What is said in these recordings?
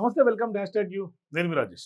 నమస్తే welcome dash tag you. నేను మీ రాజేష్.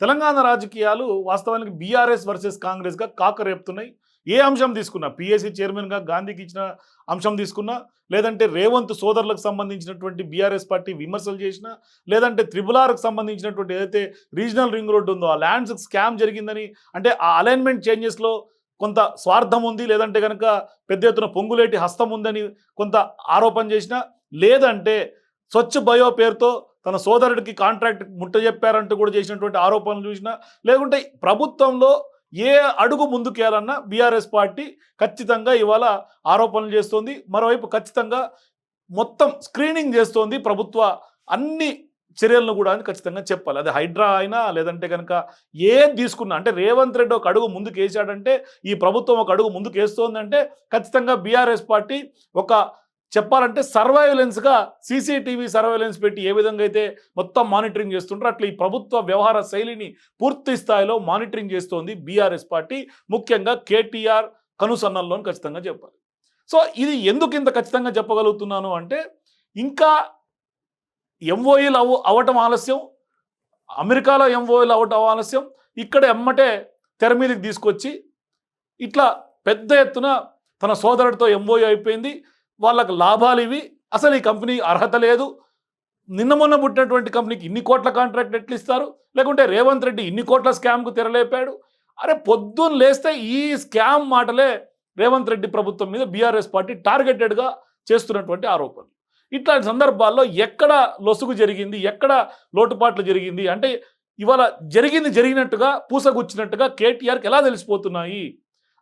తెలంగాణ రాజకీయాలు వాస్తవానికి బీఆర్ఎస్ వర్సెస్ కాంగ్రెస్గా కాకరేపుతున్నాయి. ఏ అంశం తీసుకున్నా పిఎస్సి చైర్మన్గా గాంధీకి ఇచ్చిన అంశం తీసుకున్నా లేదంటే రేవంత్ సోదరులకు సంబంధించినటువంటి బీఆర్ఎస్ పార్టీ విమర్శలు చేసినా లేదంటే త్రిబులార్కు సంబంధించినటువంటి ఏదైతే రీజనల్ రింగ్ రోడ్డు ఉందో ఆ ల్యాండ్స్ స్కామ్ జరిగిందని అంటే ఆ అలైన్మెంట్ చేంజెస్లో కొంత స్వార్థం ఉంది లేదంటే కనుక పెద్ద ఎత్తున పొంగులేటి హస్తం ఉందని కొంత ఆరోపణ చేసినా లేదంటే స్వచ్ఛ బయో పేరుతో తన సోదరుడికి కాంట్రాక్ట్ ముట్ట చెప్పారంటూ కూడా చేసినటువంటి ఆరోపణలు చూసినా లేకుంటే ప్రభుత్వంలో ఏ అడుగు ముందుకేయాలన్నా బీఆర్ఎస్ పార్టీ ఖచ్చితంగా ఇవాళ ఆరోపణలు చేస్తోంది. మరోవైపు ఖచ్చితంగా మొత్తం స్క్రీనింగ్ చేస్తోంది ప్రభుత్వ అన్ని చర్యలను కూడా అని ఖచ్చితంగా చెప్పాలి. అది హైడ్రా అయినా లేదంటే కనుక ఏం తీసుకున్నా అంటే రేవంత్ రెడ్డి ఒక అడుగు ముందుకు వేసాడంటే ఈ ప్రభుత్వం ఒక అడుగు ముందుకు వేస్తోందంటే ఖచ్చితంగా బీఆర్ఎస్ పార్టీ ఒక చెప్పాలంటే సర్వైలెన్స్గా సీసీటీవీ సర్వైలెన్స్ పెట్టి ఏ విధంగా అయితే మొత్తం మానిటరింగ్ చేస్తుంటారో అట్లా ఈ ప్రభుత్వ వ్యవహార శైలిని పూర్తి స్థాయిలో మానిటరింగ్ చేస్తోంది బీఆర్ఎస్ పార్టీ ముఖ్యంగా కేటీఆర్ కనుసన్నల్లో ఖచ్చితంగా చెప్పాలి. సో ఇది ఎందుకు ఇంత ఖచ్చితంగా చెప్పగలుగుతున్నాను అంటే ఇంకా ఎంఓఈలు అవ అవటం ఆలస్యం అమెరికాలో ఎంఓఈలు అవటం ఆలస్యం ఇక్కడ ఎమ్మటే తెర మీదకి తీసుకొచ్చి ఇట్లా పెద్ద ఎత్తున తన సోదరుడితో ఎంఓఈ అయిపోయింది. వాళ్ళకు లాభాలు ఇవి. అసలు ఈ కంపెనీ అర్హత లేదు. నిన్న మొన్న పుట్టినటువంటి కంపెనీకి ఇన్ని కోట్ల కాంట్రాక్ట్ ఎట్లు ఇస్తారు? లేకుంటే రేవంత్ రెడ్డి ఇన్ని కోట్ల స్కామ్కు తెరలేపాడు? అరే పొద్దున్న లేస్తే ఈ స్కామ్ మాటలే రేవంత్ రెడ్డి ప్రభుత్వం మీద బీఆర్ఎస్ పార్టీ టార్గెటెడ్గా చేస్తున్నటువంటి ఆరోపణలు. ఇట్లాంటి సందర్భాల్లో ఎక్కడ లొసుగు జరిగింది? ఎక్కడ లోటుపాట్లు జరిగింది? అంటే ఇవాళ జరిగింది జరిగినట్టుగా పూసగుచ్చినట్టుగా కేటీఆర్కి ఎలా తెలిసిపోతున్నాయి?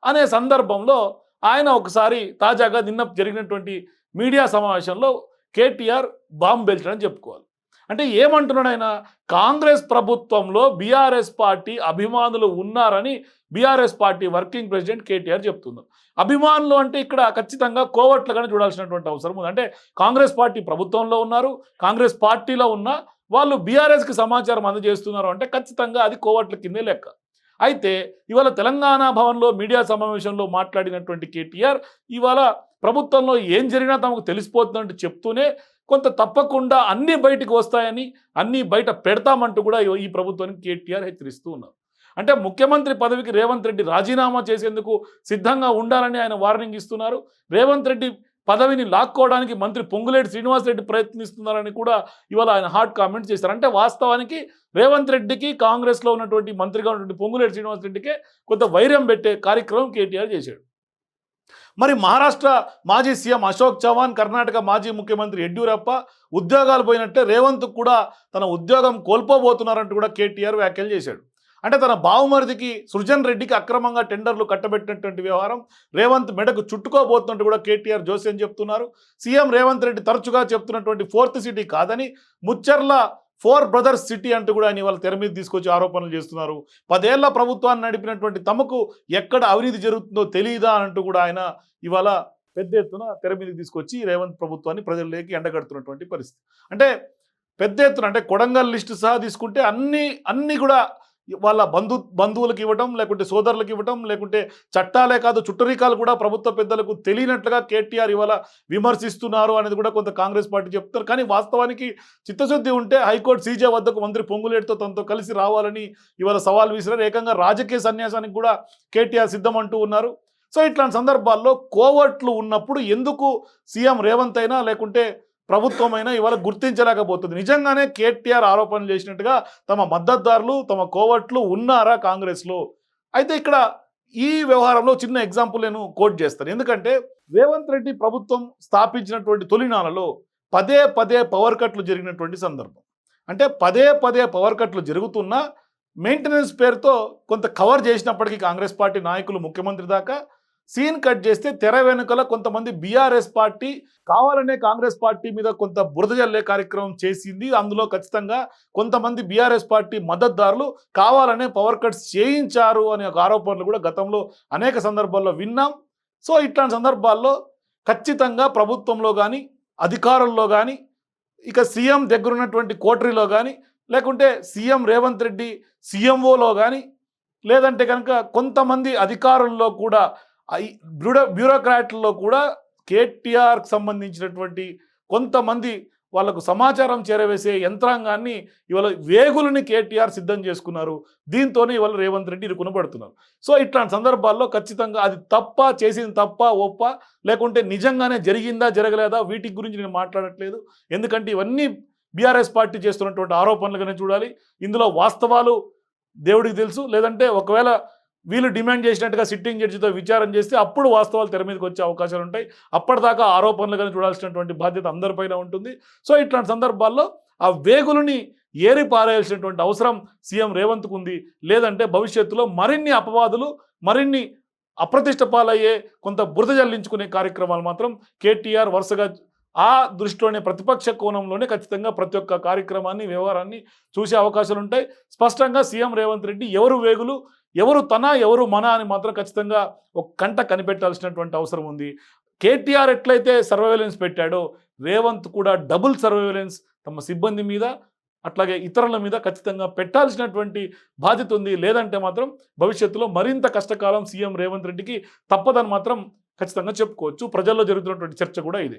అనే సందర్భంలో ఆయన ఒకసారి తాజాగా నిన్న జరిగినటువంటి మీడియా సమావేశంలో కేటీఆర్ బాంబు పేల్చడం చెప్పుకోవాలి. అంటే ఏమంటున్నాడు ఆయన? కాంగ్రెస్ ప్రభుత్వంలో బీఆర్ఎస్ పార్టీ అభిమానులు ఉన్నారని BRS party working president KTR చెప్తున్నారు. అభిమానులు అంటే ఇక్కడ ఖచ్చితంగా కోవట్లుగానే చూడాల్సినటువంటి అవసరం ఉంది. అంటే కాంగ్రెస్ పార్టీ ప్రభుత్వంలో ఉన్నారు కాంగ్రెస్ పార్టీలో ఉన్న వాళ్ళు బీఆర్ఎస్కి సమాచారం అందజేస్తున్నారు అంటే ఖచ్చితంగా అది కోవట్ల కిందే లెక్క. అయితే ఇవాళ తెలంగాణ భవన్లో మీడియా సమావేశంలో మాట్లాడినటువంటి కేటీఆర్ ఇవాళ ప్రభుత్వంలో ఏం జరిగినా తమకు తెలిసిపోతుందంటూ చెప్తూనే కొంత తప్పకుండా అన్నీ బయటకు వస్తాయని అన్నీ బయట పెడతామంటూ కూడా ఈ ప్రభుత్వానికి కేటీఆర్ హెచ్చరిస్తూ ఉన్నారు. అంటే ముఖ్యమంత్రి పదవికి రేవంత్ రెడ్డి రాజీనామా చేసేందుకు సిద్ధంగా ఉండాలని ఆయన వార్నింగ్ ఇస్తున్నారు. రేవంత్ రెడ్డి పదవిని లాక్కోవడానికి మంత్రి పొంగులేటి శ్రీనివాసరెడ్డి ప్రయత్నిస్తున్నారని కూడా ఇవాళ ఆయన హాట్ కామెంట్స్ చేశారు. అంటే వాస్తవానికి రేవంత్ రెడ్డికి కాంగ్రెస్లో ఉన్నటువంటి మంత్రిగా ఉన్నటువంటి పొంగులేటి శ్రీనివాసరెడ్డికే కొంత వైరం పెట్టే కార్యక్రమం కేటీఆర్ చేశాడు. మరి మహారాష్ట్ర మాజీ సీఎం అశోక్ చవాన్ కర్ణాటక మాజీ ముఖ్యమంత్రి యడ్యూరప్ప ఉద్యోగాలు పోయినట్టే రేవంత్ కూడా తన ఉద్యోగం కోల్పోబోతున్నారంటూ కూడా కేటీఆర్ వ్యాఖ్యలు చేశాడు. అంటే తన బావుమరిదికి సృజన్ రెడ్డికి అక్రమంగా టెండర్లు కట్టబెట్టినటువంటి వ్యవహారం రేవంత్ మెడకు చుట్టుకోబోతున్నట్టు కూడా కేటీఆర్ జోస్యం చెప్తున్నారు. సీఎం రేవంత్ రెడ్డి తరచుగా చెప్తున్నటువంటి ఫోర్త్ సిటీ కాదని ముచ్చర్ల ఫోర్ బ్రదర్స్ సిటీ అంటూ కూడా ఆయన ఇవాళ తెర మీద తీసుకొచ్చి ఆరోపణలు చేస్తున్నారు. పదేళ్ళ ప్రభుత్వాన్ని నడిపినటువంటి తమకు ఎక్కడ అవినీతి జరుగుతుందో తెలియదా అంటూ కూడా ఆయన ఇవాళ పెద్ద ఎత్తున తెర మీదకి తీసుకొచ్చి రేవంత్ ప్రభుత్వాన్ని ప్రజల్లోకి ఎండగడుతున్నటువంటి పరిస్థితి. అంటే పెద్ద ఎత్తున అంటే కొడంగల్ లిస్టు సహా తీసుకుంటే అన్ని అన్ని కూడా వాళ్ళ బంధు బంధువులకు ఇవ్వటం లేకుంటే సోదరులకు ఇవ్వటం లేకుంటే చట్టాలే కాదు చుట్టరికాలు కూడా ప్రభుత్వ పెద్దలకు తెలియనట్లుగా కేటీఆర్ ఇవాళ విమర్శిస్తున్నారు అనేది కూడా కొంత కాంగ్రెస్ పార్టీ చెప్తారు కానీ వాస్తవానికి చిత్తశుద్ధి ఉంటే హైకోర్టు సీజే వద్దకు మంత్రి పొంగులేటితో తనతో కలిసి రావాలని ఇవాళ సవాల్ విసిరారు. ఏకంగా రాజకీయ సన్యాసానికి కూడా కేటీఆర్ సిద్ధమంటూ ఉన్నారు. సో ఇట్లాంటి సందర్భాల్లో కోవట్లు ఉన్నప్పుడు ఎందుకు సీఎం రేవంత్ అయినా లేకుంటే ప్రభుత్వమైనా ఇవాళ గుర్తించలేకపోతుంది. నిజంగానే కేటీఆర్ ఆరోపణలు చేసినట్టుగా తమ మద్దతుదారులు తమ కోవట్లు ఉన్నారా కాంగ్రెస్లో? అయితే ఇక్కడ ఈ వ్యవహారంలో చిన్న ఎగ్జాంపుల్ నేను కోట్ చేస్తాను. ఎందుకంటే రేవంత్ రెడ్డి ప్రభుత్వం స్థాపించినటువంటి తొలినాలలో పదే పదే పవర్ కట్లు జరిగినటువంటి సందర్భం. అంటే పదే పదే పవర్ కట్లు జరుగుతున్నా మెయింటెనెన్స్ పేరుతో కొంత కవర్ చేసినప్పటికీ కాంగ్రెస్ పార్టీ నాయకులు ముఖ్యమంత్రి దాకా సీన్ కట్ చేస్తే తెర వెనుకల కొంతమంది బీఆర్ఎస్ పార్టీ కావాలనే కాంగ్రెస్ పార్టీ మీద కొంత బురదజల్లే కార్యక్రమం చేసింది. అందులో ఖచ్చితంగా కొంతమంది బీఆర్ఎస్ పార్టీ మద్దతుదారులు కావాలనే పవర్ కట్స్ చేయించారు అనే ఒక ఆరోపణలు కూడా గతంలో అనేక సందర్భాల్లో విన్నాం. సో ఇట్లాంటి సందర్భాల్లో ఖచ్చితంగా ప్రభుత్వంలో కానీ అధికారుల్లో కానీ ఇక సీఎం దగ్గరున్నటువంటి కోటరీలో కానీ లేకుంటే సీఎం రేవంత్ రెడ్డి సీఎంఓలో కానీ లేదంటే కనుక కొంతమంది అధికారుల్లో కూడా బ్యూరో బ్యూరోక్రాట్లలో కూడా కేటీఆర్కి సంబంధించినటువంటి కొంతమంది వాళ్ళకు సమాచారం చేరవేసే యంత్రాంగాన్ని ఇవాళ వేగులని కేటీఆర్ సిద్ధం చేసుకున్నారు. దీంతోనే ఇవాళ రేవంత్ రెడ్డి ఇరుకునబడుతున్నారు సో ఇట్లాంటి సందర్భాల్లో ఖచ్చితంగా అది తప్ప చేసింది తప్ప ఒప్ప లేకుంటే నిజంగానే జరిగిందా జరగలేదా వీటి గురించి నేను మాట్లాడట్లేదు. ఎందుకంటే ఇవన్నీ బీఆర్ఎస్ పార్టీ చేస్తున్నటువంటి ఆరోపణలుగానే చూడాలి. ఇందులో వాస్తవాలు దేవుడికి తెలుసు. లేదంటే ఒకవేళ వీళ్ళు డిమాండ్ చేసినట్టుగా సిట్టింగ్ జడ్జితో విచారం చేస్తే అప్పుడు వాస్తవాలు తెర మీదకి వచ్చే అవకాశాలు ఉంటాయి. అప్పటిదాకా ఆరోపణలుగానే చూడాల్సినటువంటి బాధ్యత అందరిపైన ఉంటుంది. సో ఇట్లాంటి సందర్భాల్లో ఆ వేగులని ఏరి పారేయాల్సినటువంటి అవసరం సీఎం రేవంత్కు ఉంది. లేదంటే భవిష్యత్తులో మరిన్ని అపవాదులు మరిన్ని అప్రతిష్ట పాలయ్యే కొంత బురద జల్లించుకునే కార్యక్రమాలు మాత్రం కేటీఆర్ వరుసగా ఆ దృష్టిలోనే ప్రతిపక్ష కోణంలోనే ఖచ్చితంగా ప్రతి ఒక్క కార్యక్రమాన్ని వ్యవహారాన్ని చూసే అవకాశాలు ఉంటాయి. స్పష్టంగా సీఎం రేవంత్ రెడ్డి ఎవరు వేగులు ఎవరు తన ఎవరు మన అని మాత్రం ఖచ్చితంగా ఒక కంట కనిపెట్టాల్సినటువంటి అవసరం ఉంది. కేటీఆర్ ఎట్లయితే సర్వైలెన్స్ పెట్టాడో రేవంత్ కూడా డబుల్ సర్వైలెన్స్ తమ సిబ్బంది మీద అట్లాగే ఇతరుల మీద ఖచ్చితంగా పెట్టాల్సినటువంటి బాధ్యత ఉంది. లేదంటే మాత్రం భవిష్యత్తులో మరింత కష్టకాలం సీఎం రేవంత్ రెడ్డికి తప్పదని మాత్రం ఖచ్చితంగా చెప్పుకోవచ్చు. ప్రజల్లో జరుగుతున్నటువంటి చర్చ కూడా ఇది.